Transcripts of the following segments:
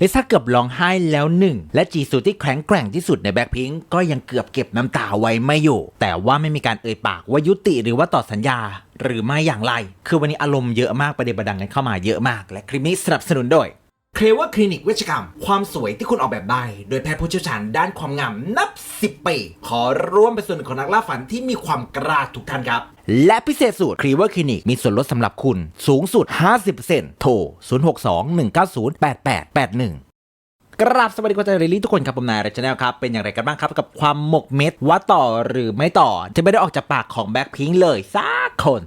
ลิซ่าเกือบร้องไห้แล้วหนึ่งและจีซูที่แข็งแกร่งที่สุดในแบ็คพิงก็ยังเกือบเก็บน้ำตาไว้ไม่อยู่ แต่ว่าไม่มีการเอ่ยปากว่ายุติหรือว่าต่อสัญญา หรือไม่อย่างไร คือวันนี้อารมณ์เยอะมากประเด็นประดังกันเข้ามาเยอะมาก และคลิปนี้สนับสนุนโดย เคลว่าคลินิกเวชกรรม ความสวยที่คุณออกแบบได้ โดยแพทย์ผู้เชี่ยวชาญด้านความงามนับ 10 ปี ขอร่วมเป็นส่วนหนึ่งของนักล่าฝันที่มีความกล้าทุกท่านครับ และพิเศษสุดคลีเวอร์คลินิกมีส่วนลดสำหรับคุณสูงสุด 50%โทร 0621908881กราบสวัสดีคุณเจริลี่ทุกคนครับผมนายรัชแนลครับ เป็นอย่างไรกันบ้างครับกับความหมกเม็ดว่าต่อหรือไม่ต่อ จะไม่ได้ออกจากปากของแบ็คพิงเลยสักคน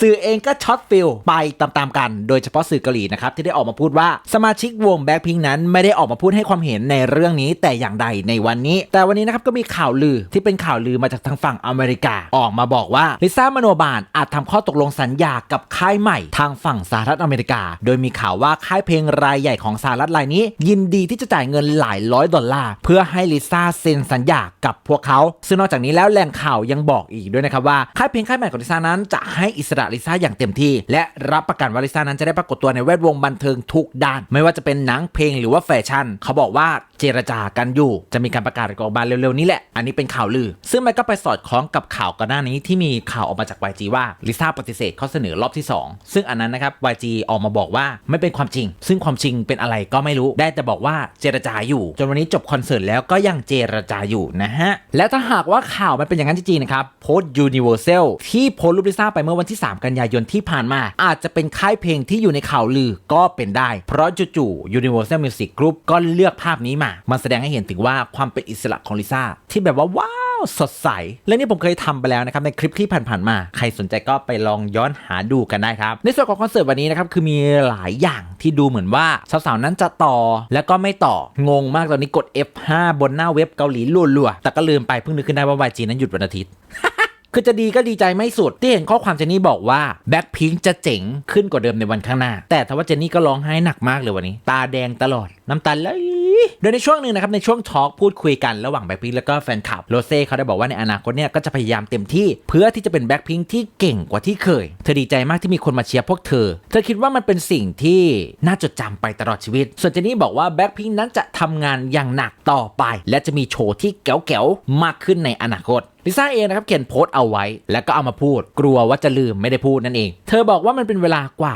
สื่อเองก็ช็อตฟิลไปตามๆกัน โดยเฉพาะสื่อเกาหลีนะครับที่ได้ออกมาพูดว่าสมาชิกวงแบ็คพิงนั้นไม่ได้ออกมาพูดให้ความเห็นในเรื่องนี้แต่อย่างใดในวันนี้ แต่วันนี้นะครับก็มีข่าวลือที่เป็นข่าวลือมาจากทางฝั่งอเมริกา ออกมาบอกว่าลิซ่ามโนบาลอาจทำข้อตกลงสัญญากับค่ายใหม่ ทางฝั่งสหรัฐอเมริกา โดยมีข่าวว่าค่ายเพลงรายใหญ่ของสหรัฐรายนี้ ยินดีที่จะจ่ายเงินหลายร้อยดอลลาร์เพื่อให้ลิซ่าเซ็นสัญญากับพวกเขา ซึ่งนอกจากนี้แล้วแหล่งข่าวยังบอกอีกด้วยนะครับว่าค่ายเพลงค่ายใหม่ของลิซ่านั้นจะให้อิสระลิซ่าอย่างเต็มที่ และรับประกันว่าลิซ่านั้นจะได้ปรากฏตัวในแวดวงบันเทิงทุกด้าน ไม่ว่าจะเป็นหนังเพลงหรือว่าแฟชั่น เขาบอกว่าเจรจากันอยู่ จะมีการประกาศออกมาเร็วๆนี้แหละ อันนี้เป็นข่าวลือ ซึ่งมันก็ไปสอดคล้องกับข่าวก่อนหน้านี้ที่มีข่าวออกมาจาก YG ว่าลิซ่าปฏิเสธข้อเสนอรอบที่ 2 ซึ่งอันนั้นนะครับ YG ออกมาบอกว่าไม่เป็นความจริง ซึ่งความจริงเป็นอะไรก็ไม่รู้ ได้แต่บอกว่าเจรจาอยู่ จนวันนี้จบคอนเสิร์ตแล้วก็ยังเจรจาอยู่นะฮะ และถ้าหากว่าข่าวมันเป็นอย่างนั้นจริงๆนะครับโพสต์ Universal ที่โพสต์รูปลิซ่าไปเมื่อวันที่3กันยายนที่ผ่านมา อาจจะเป็นค่ายเพลงที่อยู่ในข่าวลือก็เป็นได้ เพราะจู่ๆ Universal Music Group ก็เลือกภาพนี้มา มันแสดงให้เห็นถึงว่าความเป็นอิสระของลิซ่าที่แบบว่าว้าวสดใส และนี่ผมเคยทำไปแล้วนะครับ ในคลิปที่ผ่านๆมา ใครสนใจก็ไปลองย้อนหาดูกันได้ครับ ในส่วนของคอนเสิร์ตวันนี้นะครับ คือมีหลายอย่างที่ดูเหมือนว่า สาวๆ นั้นจะต่อ แล้วก็ไม่ต่อ งงมากตอนนี้กด F5 บนหน้าเว็บเกาหลีรัวๆ แต่ก็ลืมไปเพิ่งนึกขึ้นได้ว่า YG นั้นหยุดวันอาทิตย์ คือจะดีก็ดีใจไม่สุด ที่เห็นข้อความเจนนี่บอกว่าแบ็คพิงจะเจ๋งขึ้นกว่าเดิมในวันข้างหน้า แต่ทว่าเจนนี่ก็ร้องไห้หนักมากเลยวันนี้ ตาแดงตลอดน้ำตาไหล โดยในช่วงหนึ่งนะครับในช่วงทอล์กพูดคุยกันระหว่างแบ็คพิงแล้วก็แฟนคลับโรเซ่เขาได้บอกว่าในอนาคตเนี่ยก็จะพยายามเต็มที่ เพื่อที่จะเป็นแบ็คพิงที่เก่งกว่าที่เคย เธอดีใจมากที่มีคนมาเชียร์พวกเธอ เธอคิดว่ามันเป็นสิ่งที่น่าจดจำไปตลอดชีวิต ส่วนเจนี่บอกว่าแบ็คพิงนั้นจะทำงานอย่างหนักต่อไป และจะมีโชว์ที่แก๋วๆมากขึ้นในอนาคตลิซ่าเองนะครับเขียนโพสต์เอาไว้ แล้วก็เอามาพูด กลัวว่าจะลืมไม่ได้พูดนั่นเอง เธอบอกว่ามันเป็นเวลากว่า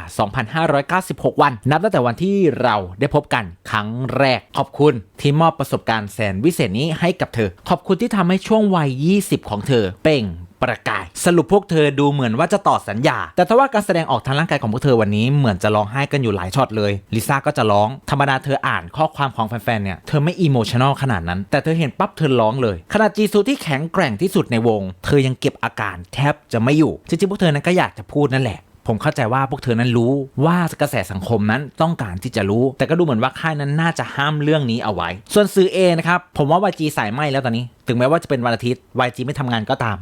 2,596 วัน นับตั้งแต่วันที่เราได้พบกันครั้งแรกขอบคุณ ที่มอบประสบการณ์แสนวิเศษนี้ให้กับเธอ ขอบคุณที่ทำให้ช่วงวัย 20 ของเธอ เป่งประกาย สรุปพวกเธอดูเหมือนว่าจะต่อสัญญา แต่ถ้าว่าการแสดงออกทางร่างกายของพวกเธอวันนี้เหมือนจะร้องไห้กันอยู่หลายช็อตเลยลิซ่าก็จะร้อง ธรรมดาเธออ่านข้อความของแฟนๆเนี่ยเธอไม่อิโมชันอลขนาดนั้น แต่เธอเห็นปั๊บเธอร้องเลยขนาดจีซูที่แข็งแกร่งที่สุดในวง เธอยังเก็บอาการแทบจะไม่อยู่จริงๆพวกเธอนั้นก็อยากจะพูดนั่นแหละ ผมเข้าใจว่าพวกเธอนั้นรู้ว่ากระแสสังคมนั้นต้องการที่จะรู้ แต่ก็ดูเหมือนว่าค่ายนั้นน่าจะห้ามเรื่องนี้เอาไว้ ส่วนซื้อเอนะครับผมว่า YG สายไหมแล้วตอนนี้ ถึงแม้ว่าจะเป็นวันอาทิตย์ YG ไม่ทำงานก็ตาม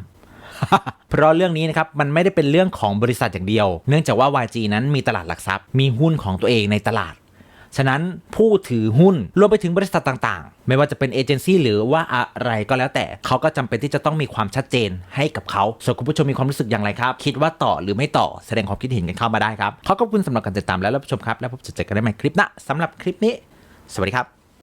เพราะเรื่องนี้นะครับมันไม่ได้เป็นเรื่องของบริษัทอย่างเดียว เนื่องจากว่า YG นั้นมีตลาดหลักทรัพย์ มีหุ้นของตัวเองในตลาด ฉะนั้นผู้ถือหุ้นรวมไปถึงบริษัทต่างๆ ไม่ว่าจะเป็นเอเจนซี่หรือว่าอะไรก็แล้วแต่เขาก็จำเป็นที่จะต้องมีความชัดเจนให้กับเขาส่วนคุณผู้ชมมีความรู้สึกอย่างไรครับ คิดว่าต่อหรือไม่ต่อแสดงความคิดเห็นกันเข้ามาได้ครับขอขอบคุณสำหรับการติดตามและรับชมครับ แล้วพบเจอกันได้ใหม่คลิปหน้าสำหรับคลิปนี้ สวัสดีครับ